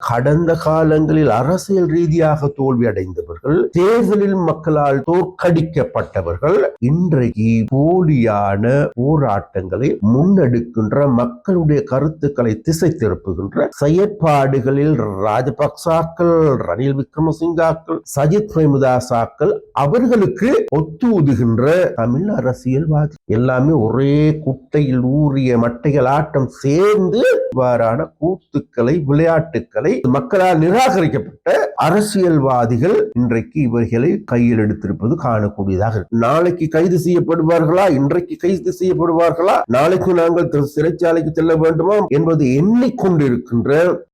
கடந்த காலங்களில் அரசியல் ரீதியாக தோல்வி அடைந்தவர்கள் தேர்தலில் மக்களால் தோற்கடிக்கப்பட்டவர்கள் இன்றைக்கு போலியான போராட்டங்களை முன்னெடுக்கின்ற மக்களுடைய கருத்துக்களை திசை திருப்புகின்ற செயற்பாடுகளில் ராஜபக்சாக்கள் ரணில் விக்ரமசிங்காக்கள் சஜித் பிரேமதாசாக்கள் அவர்களுக்கு ஒத்துதுகின்ற தமிழ் அரசியல்வாதி. எல்லாமே ஒரே குட்டையில் ஊறிய மட்டைகள் ஆட்டம் சேர்ந்து இவ்வாறான கூத்துக்களை விளையாட்டுக்களை மக்களால் நிராகரிக்கப்பட்ட அரசியல்வாதிகள் இன்றைக்கு இவர்களை கையில் எடுத்திருப்பது காணக்கூடியதாக இருக்கு. நாளைக்கு கைது செய்யப்படுவார்களா? இன்றைக்கு கைது செய்யப்படுவார்களா? நாளைக்கு நாங்கள் சிறைச்சாலைக்கு செல்ல வேண்டுமா? என்பது எண்ணிக்கொண்டிருக்கின்ற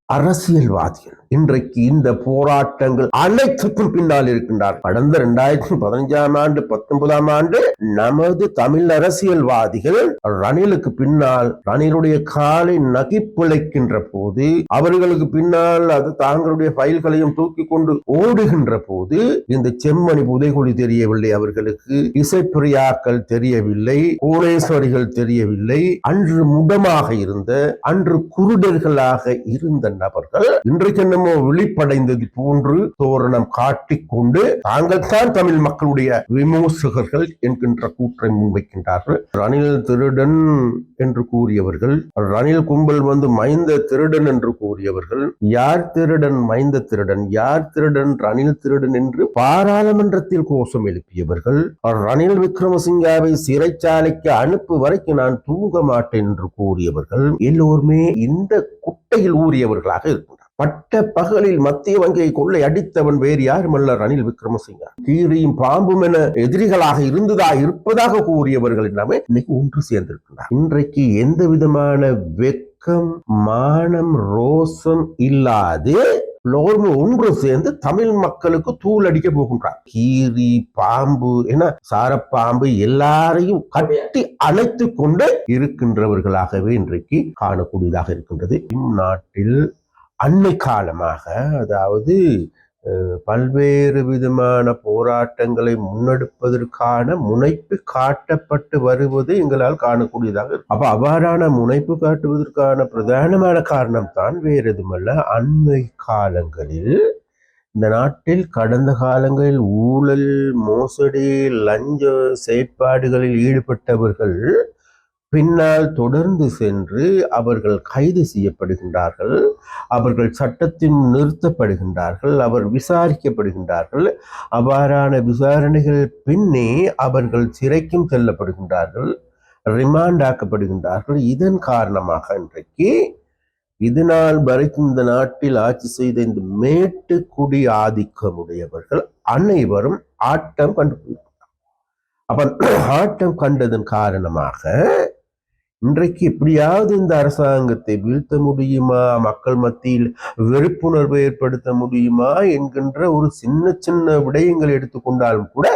அரசியல்வாதிகள் இன்றைக்கு இந்த போராட்டங்கள் அனைத்துக்கும் பின்னால் இருக்கின்றார் கடந்த இரண்டாயிரத்தி பதினஞ்சாம் ஆண்டு பத்தொன்பதாம் ஆண்டு நமது தமிழ் அரசியல்வாதிகள் ரணிலுக்கு பின்னால் ரணிலுடைய காலை நகிப்பிழைக்கின்ற போது அவர்களுக்கு பின்னால் அது தாங்களுடைய ஃபைல்களையும் தூக்கி கொண்டு ஓடுகின்ற போது இந்த செம்மணி புதைகுழி தெரியவில்லை அவர்களுக்கு இசைப்பிரியாக்கள் தெரியவில்லை கோடேஸ்வரிகள் தெரியவில்லை அன்று முடமாக இருந்த அன்று குருடர்களாக இருந்த நபர்கள் இன்றைக்கு என்னமோ விழிப்படைந்தது போன்று தோரணம் காட்டிக்கொண்டு தாங்கள் தான் தமிழ் மக்களுடைய விமோசகர்கள் என்கின்ற கூற்றை முன்வைக்கின்றார்கள். ரணில் திருடன் என்று கூறியவர்கள் ரணில் கும்பல் வந்து மைந்த திருடன் என்று கூறியவர்கள் யார் திருடன் மைந்த திருடன் யார் திருடன் ரணில் திருடன் என்று பாராளுமன்றத்தில் கோஷம் எழுப்பியவர்கள் ரணில் விக்ரமசிங்காவை சிறைச்சாலைக்கு அனுப்பு வரைக்கும் நான் தூங்க மாட்டேன் என்று கூறியவர்கள் எல்லோருமே இந்த குட்டையில் ஊறியவர்களாக இருக்கின்றனர் பட்ட பகலில் மத்திய வங்கியை கொள்ளை அடித்தவன் வேறு யாருமல்ல ரணில் விக்ரமசிங்க. கீரியும் பாம்பும் என எதிரிகளாக இருந்ததா இருப்பதாக கூறியவர்கள் எல்லாமே இன்னைக்கு ஒன்று சேர்ந்திருக்கின்றார் இன்றைக்கு எந்த விதமான வெக்கம் மானம் ரோசம் இல்லாது எல்லோரும் ஒன்று சேர்ந்து தமிழ் மக்களுக்கு தூள் அடிக்க போகின்றார். கீரி பாம்பு என சாரப்பாம்பு எல்லாரையும் கட்டி அணைத்து கொண்டு இருக்கின்றவர்களாகவே இன்றைக்கு காணக்கூடியதாக இருக்கின்றது. இந்நாட்டில் அண்மை காலமாக அதாவது பல்வேறு விதமான போராட்டங்களை முன்னெடுப்பதற்கான முனைப்பு காட்டப்பட்டு வருவது எங்களால் காணக்கூடியதாக இருக்கும். அப்ப அவ்வாறான முனைப்பு காட்டுவதற்கான பிரதானமான காரணம் தான் வேறு எதுமல்ல அண்மை காலங்களில் இந்த நாட்டில் கடந்த காலங்களில் ஊழல் மோசடி லஞ்ச செயற்பாடுகளில் ஈடுபட்டவர்கள் பின்னால் தொடர்ந்து சென்று அவர்கள் கைது செய்யப்படுகின்றார்கள். அவர்கள் சட்டத்தின் நிறுத்தப்படுகின்றார்கள். அவர் விசாரிக்கப்படுகின்றார்கள். அவ்வாறான விசாரணைகள் பின்னே அவர்கள் சிறைக்கும் செல்லப்படுகின்றார்கள். ரிமாண்ட் ஆக்கப்படுகின்றார்கள். இதன் காரணமாக இன்றைக்கு இதனால் வரைக்கும் இந்த நாட்டில் ஆட்சி செய்த இந்த மேட்டுக்குடி ஆதிக்கமுடையவர்கள் அனைவரும் ஆட்டம் கண்டு அப்ப ஆட்டம் கண்டதன் காரணமாக இன்றைக்கு எப்படியாவது இந்த அரசாங்கத்தை வீழ்த்த முடியுமா? மக்கள் மத்தியில் வெறுப்புணர்வை ஏற்படுத்த முடியுமா? என்கின்ற ஒரு சின்ன சின்ன விடயங்கள் எடுத்துக்கொண்டாலும் கூட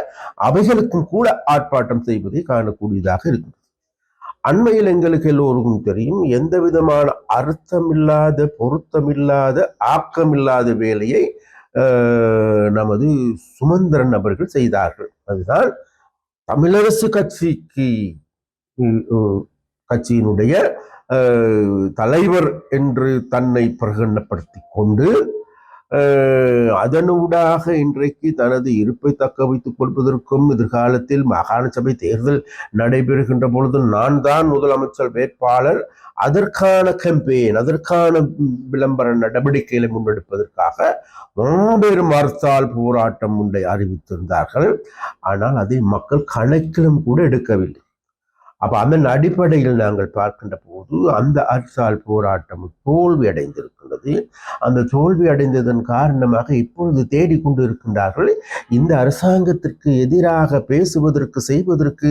அவைகளுக்கும் கூட ஆர்ப்பாட்டம் செய்வதை காணக்கூடியதாக இருக்கிறது அண்மையில் எங்களுக்கு எல்லோருக்கும் தெரியும் எந்த விதமான அர்த்தமில்லாத பொருத்தமில்லாத ஆக்கமில்லாத வேலையை நமது சுமந்திரன் அவர்கள் செய்தார்கள். அதுதான் தமிழரசு கட்சிக்கு கட்சியினுடைய தலைவர் என்று தன்னை பிரகடனப்படுத்தி கொண்டு அதனூடாக இன்றைக்கு தனது இருப்பை தக்க வைத்துக் கொள்வதற்கும் எதிர்காலத்தில் மாகாண சபை தேர்தல் நடைபெறுகின்ற பொழுது நான் தான் முதலமைச்சர் வேட்பாளர். அதற்கான கம்பெயின் அதற்கான விளம்பர நடவடிக்கைகளை முன்னெடுப்பதற்காக மாபெரும் மறுத்தால் போராட்டம் ஒன்றை அறிவித்திருந்தார்கள். ஆனால் அதை மக்கள் கணக்கிலும் கூட எடுக்கவில்லை. அப்போ அதன் அடிப்படையில் நாங்கள் பார்க்கின்ற போது அந்த அர்சால் போராட்டம் தோல்வி அடைந்திருக்கின்றது அந்த தோல்வி அடைந்ததன் காரணமாக இப்பொழுது தேடிக்கொண்டு இருக்கின்றார்கள் இந்த அரசாங்கத்திற்கு எதிராக பேசுவதற்கு செய்வதற்கு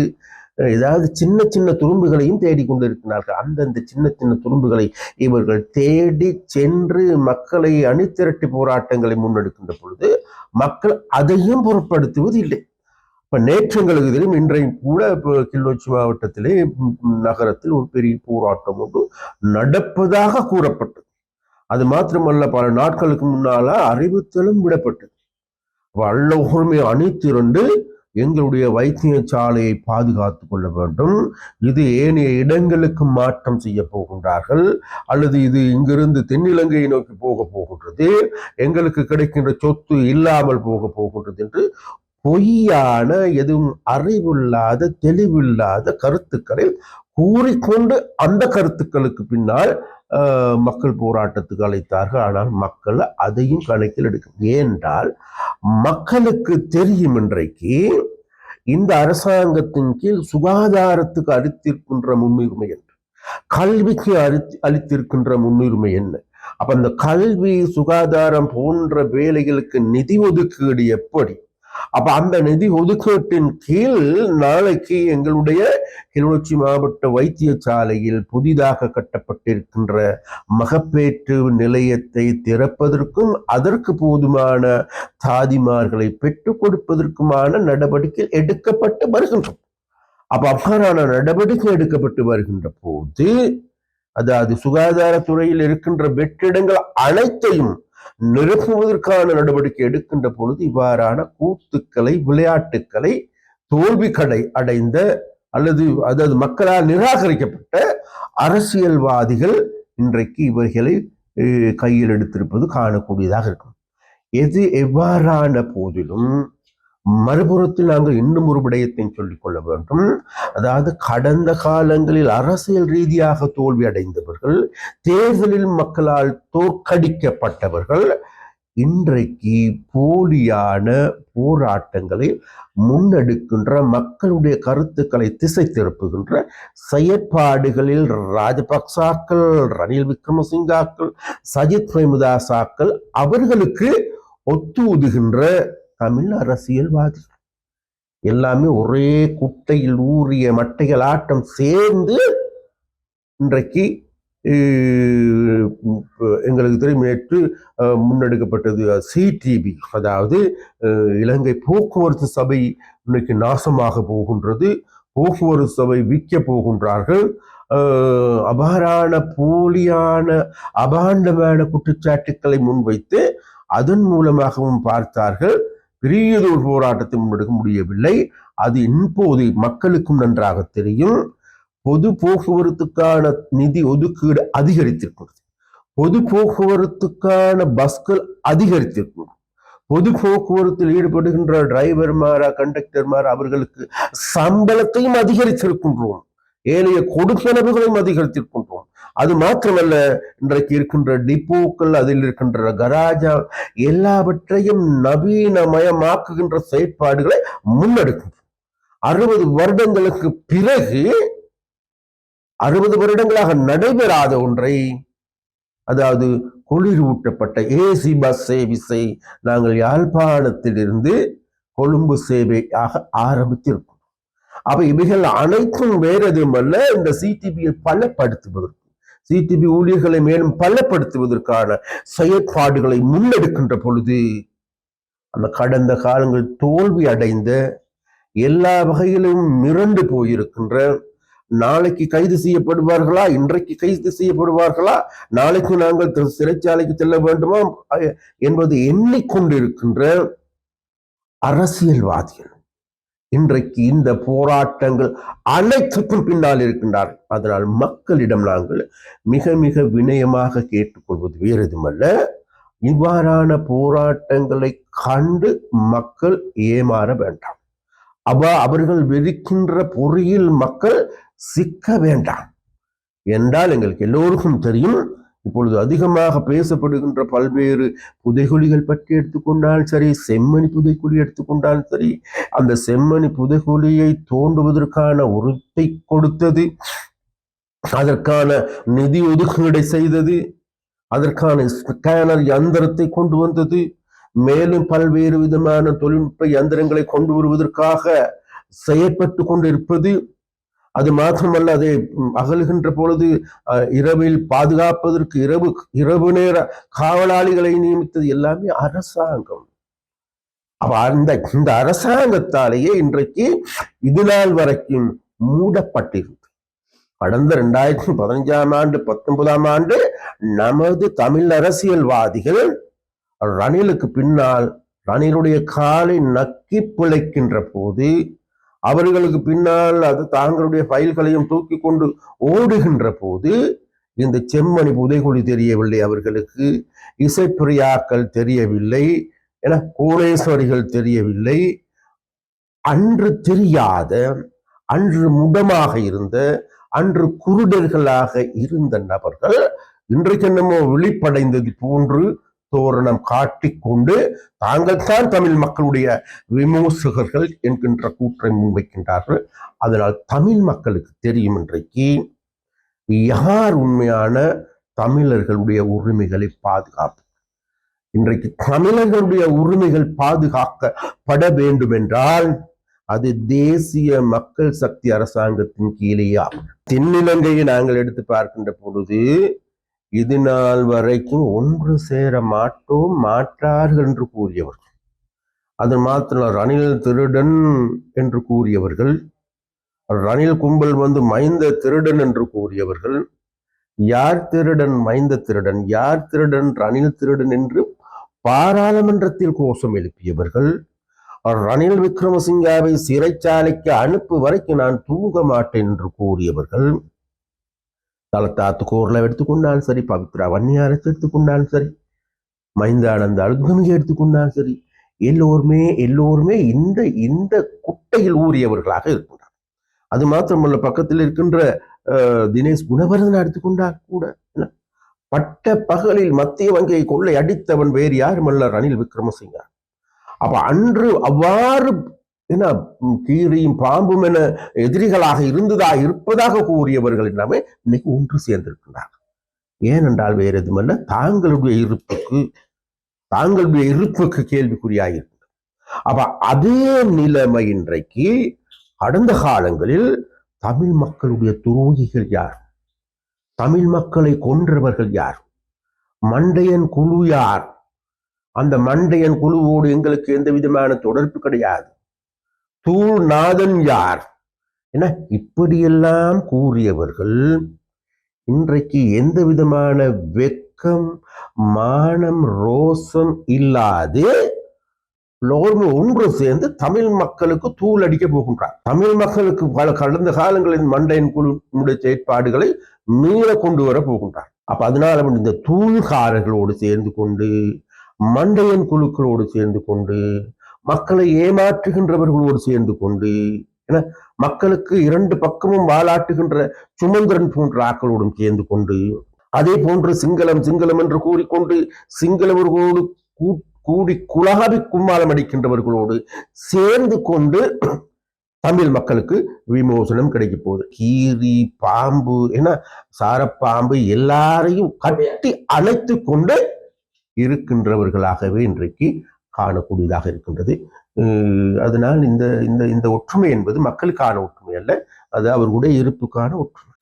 ஏதாவது சின்ன சின்ன துரும்புகளையும் தேடிக்கொண்டிருக்கிறார்கள். அந்தந்த சின்ன சின்ன துரும்புகளை இவர்கள் தேடி சென்று மக்களை அணிதிரட்டி போராட்டங்களை முன்னெடுக்கின்ற பொழுது மக்கள் அதையும் பொருட்படுத்துவது இல்லை இப்போ நேற்று எங்களுக்கு தெரியும் இன்றையும் கூட இப்போ கிளிநொச்சி மாவட்டத்திலே நகரத்தில் ஒரு பெரிய போராட்டம் ஒன்று நடப்பதாக கூறப்பட்டது. அது மாத்திரமல்ல பல நாட்களுக்கு முன்னால அறிவித்தலும் விடப்பட்டது. அப்ப அணித்திரண்டு அணிதிரண்டு எங்களுடைய வைத்தியசாலையை பாதுகாத்து கொள்ள வேண்டும். இது ஏனைய இடங்களுக்கு மாற்றம் செய்ய போகின்றார்கள். அல்லது இது இங்கிருந்து தென்னிலங்கையை நோக்கி போக போகின்றது. எங்களுக்கு கிடைக்கின்ற சொத்து இல்லாமல் போக போகின்றது என்று பொய்யான எதுவும் அறிவில்லாத தெளிவில்லாத கருத்துக்களை கூறிக்கொண்டு அந்த கருத்துக்களுக்கு பின்னால் மக்கள் போராட்டத்துக்கு அழைத்தார்கள். ஆனால் மக்கள் அதையும் கணக்கில் எடுக்க ஏனென்றால் மக்களுக்கு தெரியும் இன்றைக்கு இந்த அரசாங்கத்தின் கீழ் சுகாதாரத்துக்கு அளித்திருக்கின்ற முன்னுரிமை என்ன? கல்விக்கு அளித்து அளித்திருக்கின்ற முன்னுரிமை என்ன? அப்ப அந்த கல்வி சுகாதாரம் போன்ற வேலைகளுக்கு நிதி ஒதுக்கீடு எப்படி? அப்ப அந்த நிதி ஒதுக்கீட்டின் கீழ் நாளைக்கு எங்களுடைய கிளிநொச்சி மாவட்ட வைத்தியசாலையில் புதிதாக கட்டப்பட்டிருக்கின்ற மகப்பேற்று நிலையத்தை திறப்பதற்கும் அதற்கு போதுமான தாதிமார்களை பெற்றுக் கொடுப்பதற்குமான நடவடிக்கை எடுக்கப்பட்டு வருகின்றோம் அப்ப அவ்வாறான நடவடிக்கை எடுக்கப்பட்டு வருகின்ற போது அதாவது சுகாதாரத்துறையில் இருக்கின்ற வெற்றிடங்கள் அனைத்தையும் நிரப்புவதற்கான நடவடிக்கை எடுக்கின்ற பொழுது இவ்வாறான கூத்துக்களை விளையாட்டுக்களை தோல்வி கடை அடைந்த அல்லது அதாவது மக்களால் நிராகரிக்கப்பட்ட அரசியல்வாதிகள் இன்றைக்கு இவர்களை கையில் எடுத்திருப்பது காணக்கூடியதாக இருக்கும். எது எவ்வாறான போதிலும் மறுபுறத்தில் நாங்கள் இன்னும் ஒரு விடயத்தை சொல்லிக் கொள்ள வேண்டும். அதாவது கடந்த காலங்களில் அரசியல் ரீதியாக தோல்வி அடைந்தவர்கள் தேர்தலில் மக்களால் தோற்கடிக்கப்பட்டவர்கள் இன்றைக்கு போலியான போராட்டங்களை முன்னெடுக்கின்ற மக்களுடைய கருத்துக்களை திசை திருப்புகின்ற செயற்பாடுகளில் ராஜபக்சாக்கள் ரணில் விக்ரமசிங்காக்கள் சஜித் பிரேமதாசாக்கள் அவர்களுக்கு ஒத்தூதுகின்ற தமிழ் அரசியல்வாதி எல்லாமே ஒரே குட்டையில் ஊறிய மட்டைகள் ஆட்டம் சேர்ந்து இன்றைக்கு எங்களுக்கு தெரியும் நேற்று முன்னெடுக்கப்பட்டது சிடிபி அதாவது இலங்கை போக்குவரத்து சபை இன்னைக்கு நாசமாக போகின்றது. போக்குவரத்து சபை விற்க போகின்றார்கள். அபாரான போலியான அபாண்டமான குற்றச்சாட்டுக்களை முன்வைத்து அதன் மூலமாகவும் பார்த்தார்கள். பெரியதொரு போராட்டத்தை முன்னெடுக்க முடியவில்லை. அது இப்போது மக்களுக்கும் நன்றாக தெரியும். பொது போக்குவரத்துக்கான நிதி ஒதுக்கீடு அதிகரித்திருக்கிறது. பொது போக்குவரத்துக்கான பஸ்கள் அதிகரித்திருக்கும் பொது போக்குவரத்தில் ஈடுபடுகின்ற டிரைவர்மாரா கண்டக்டர்மார் அவர்களுக்கு சம்பளத்தையும் அதிகரித்திருக்கின்றோம். ஏனைய கொடுப்பனவுகளையும் அதிகரித்திருக்கின்றோம். அது மாத்திரமல்ல இன்றைக்கு இருக்கின்ற டிப்போக்கள் அதில் இருக்கின்ற கராஜா எல்லாவற்றையும் நவீனமயமாக்குகின்ற செயற்பாடுகளை முன்னெடுக்கும். அறுபது வருடங்களுக்கு பிறகு அறுபது வருடங்களாக நடைபெறாத ஒன்றை அதாவது குளிரூட்டப்பட்ட ஏசி பஸ் சேவிஸை நாங்கள் யாழ்ப்பாணத்திலிருந்து கொழும்பு சேவையாக ஆரம்பித்திருக்கோம் அப்ப இவைகள் அனைத்தும் வேற எதுவுமல்ல இந்த சிடிபியை பலப்படுத்துவதற்கு. சிடிபி ஊழியர்களை மேலும் பலப்படுத்துவதற்கான செயற்பாடுகளை முன்னெடுக்கின்ற பொழுது அந்த கடந்த காலங்கள் தோல்வி அடைந்த எல்லா வகையிலும் மிரண்டு போயிருக்கின்ற நாளைக்கு கைது செய்யப்படுவார்களா? இன்றைக்கு கைது செய்யப்படுவார்களா? நாளைக்கு நாங்கள் சிறைச்சாலைக்கு செல்ல வேண்டுமா? அ- என்பது எண்ணிக்கொண்டிருக்கின்ற அரசியல்வாதிகள். இன்றைக்கு இந்த போராட்டங்கள் அனைத்துக்கும் பின்னால் இருக்கின்றார் அதனால் மக்களிடம் நாங்கள் மிக மிக வினயமாக கேட்டுக்கொள்வது வேறு எதுமல்ல இவ்வாறான போராட்டங்களை கண்டு மக்கள் ஏமாற வேண்டாம். அவ அவர்கள் வெறுக்கின்ற பொறியில் மக்கள் சிக்க வேண்டாம். என்றால் எங்களுக்கு எல்லோருக்கும் தெரியும் இப்பொழுது அதிகமாக பேசப்படுகின்ற பல்வேறு புதைகுழிகள் பற்றி எடுத்துக்கொண்டால் சரி செம்மணி புதைக்குழி எடுத்துக்கொண்டால் சரி அந்த செம்மணி புதைகுழியை தோண்டுவதற்கான உறுத்தை கொடுத்தது அதற்கான நிதி ஒதுக்கீடை செய்தது அதற்கான ஸ்கேனர் யந்திரத்தை கொண்டு வந்தது மேலும் பல்வேறு விதமான தொழில்நுட்ப யந்திரங்களை கொண்டு வருவதற்காக செயற்பட்டு கொண்டிருப்பது அது மாத்திரமல்ல அதை அகலுகின்ற பொழுது அஹ், இரவில் பாதுகாப்பதற்கு இரவு இரவு நேர காவலாளிகளை நியமித்தது எல்லாமே அரசாங்கம். அப்ப அந்த இந்த அரசாங்கத்தாலேயே இன்றைக்கு இது நாள் வரைக்கும் மூடப்பட்டிருந்தது கடந்த ரெண்டாயிரத்தி பதினஞ்சாம் ஆண்டு பத்தொன்பதாம் ஆண்டு நமது தமிழ் அரசியல்வாதிகள் ரணிலுக்கு பின்னால் ரணிலுடைய காலை நக்கி பிழைக்கின்ற போது அவர்களுக்கு பின்னால் அது தாங்களுடைய ஃபைல்களையும் தூக்கி கொண்டு ஓடுகின்ற போது இந்த செம்மணி புதைகுழி தெரியவில்லை அவர்களுக்கு. இசைப்பிரியாக்கள் தெரியவில்லை. என கோடேஸ்வரிகள் தெரியவில்லை. அன்று தெரியாத அன்று முடமாக இருந்த அன்று குருடர்களாக இருந்த நபர்கள் இன்றைக்கு என்னமோ விழிப்படைந்தது போன்று தோரணம் காட்டிக்கொண்டு தாங்கள் தான் தமிழ் மக்களுடைய விமோசகர்கள் என்கின்ற கூற்றை முன்வைக்கின்றார்கள். அதனால் தமிழ் மக்களுக்கு தெரியும் இன்றைக்கு யார் உண்மையான தமிழர்களுடைய உரிமைகளை பாதுகாப்பு இன்றைக்கு தமிழர்களுடைய உரிமைகள் பாதுகாக்கப்பட வேண்டும் என்றால் அது தேசிய மக்கள் சக்தி அரசாங்கத்தின் கீழேயாகும். தென்னிலங்கையை நாங்கள் எடுத்து பார்க்கின்ற பொழுது இது நாள் வரைக்கும் ஒன்று சேர மாட்டோம் மாட்டார்கள் என்று கூறியவர்கள். அது மாத்திரம் ரணில் திருடன் என்று கூறியவர்கள் ரணில் கும்பல் வந்து மைந்த திருடன் என்று கூறியவர்கள் யார் திருடன் மைந்த திருடன் யார் திருடன் ரணில் திருடன் என்று பாராளுமன்றத்தில் கோஷம் எழுப்பியவர்கள் ரணில் விக்ரமசிங்காவை சிறைச்சாலைக்கு அனுப்பு வரைக்கும் நான் தூங்க மாட்டேன் என்று கூறியவர்கள். தலத்தாத்து கோர்ல எடுத்துக்கொண்டாலும் சரி பவித்ரா வன்னியாரத்தை எடுத்துக்கொண்டாலும் சரி மைந்தானந்த அழுத்தமிகை எடுத்துக்கொண்டாலும் சரி எல்லோருமே எல்லோருமே இந்த இந்த குட்டையில் ஊறியவர்களாக இருக்கின்றனர். அது மாத்திரமல்ல பக்கத்தில் இருக்கின்ற அஹ், தினேஷ் குணவர்தன் எடுத்துக்கொண்டால் கூட பட்ட பகலில் மத்திய வங்கியை கொள்ளை அடித்தவன் வேறு யாருமல்ல ரணில் விக்ரமசிங்கா அப்ப அன்று அவ்வாறு என்ன கீரியும் பாம்பும் என எதிரிகளாக இருந்ததா இருப்பதாக கூறியவர்கள் எல்லாமே இன்னைக்கு ஒன்று சேர்ந்திருக்கின்றார் ஏனென்றால் வேறு எதுமல்ல தாங்களுடைய இருப்புக்கு தாங்களுடைய இருப்புக்கு கேள்விக்குறியாக இருக்கிறது அப்ப அதே நிலைமை இன்றைக்கு கடந்த காலங்களில் தமிழ் மக்களுடைய துரோகிகள் யார்? தமிழ் மக்களை கொன்றவர்கள் யார்? மண்டையன் குழு யார்? அந்த மண்டையன் குழுவோடு எங்களுக்கு எந்த விதமான தொடர்பு கிடையாது. தூள் நாதன் யார்? என இப்படியெல்லாம் கூறியவர்கள் இன்றைக்கு எந்த விதமான வெக்கம் மானம் ரோசம் இல்லாது எல்லோரும் ஒன்று சேர்ந்து தமிழ் மக்களுக்கு தூள் அடிக்க போகின்றார். தமிழ் மக்களுக்கு பல கடந்த காலங்களின் மண்டையின் குழுடைய செயற்பாடுகளை மீள கொண்டு வர போகின்றார். அப்ப அதனால இந்த தூள்காரர்களோடு சேர்ந்து கொண்டு மண்டையன் குழுக்களோடு சேர்ந்து கொண்டு மக்களை ஏமாற்றுகின்றவர்களோடு சேர்ந்து கொண்டு என மக்களுக்கு இரண்டு பக்கமும் வாலாட்டுகின்ற சுமந்திரன் போன்ற ஆக்களோடும் சேர்ந்து கொண்டு அதே போன்று சிங்களம் சிங்களம் என்று கூறிக்கொண்டு சிங்களவர்களோடு கூ- கூடி குலகாபி கும்மாளம் அடிக்கின்றவர்களோடு சேர்ந்து கொண்டு தமிழ் மக்களுக்கு விமோசனம் கிடைக்க போகுது. கீரி பாம்பு என சாரப்பாம்பு எல்லாரையும் கட்டி அணைத்து கொண்டு இருக்கின்றவர்களாகவே இன்றைக்கு காணக்கூடியதாக இருக்கின்றது. அதனால் இந்த இந்த இந்த ஒற்றுமை என்பது மக்களுக்கான ஒற்றுமை அல்ல அது அவர்களுடைய இருப்புக்கான ஒற்றுமை.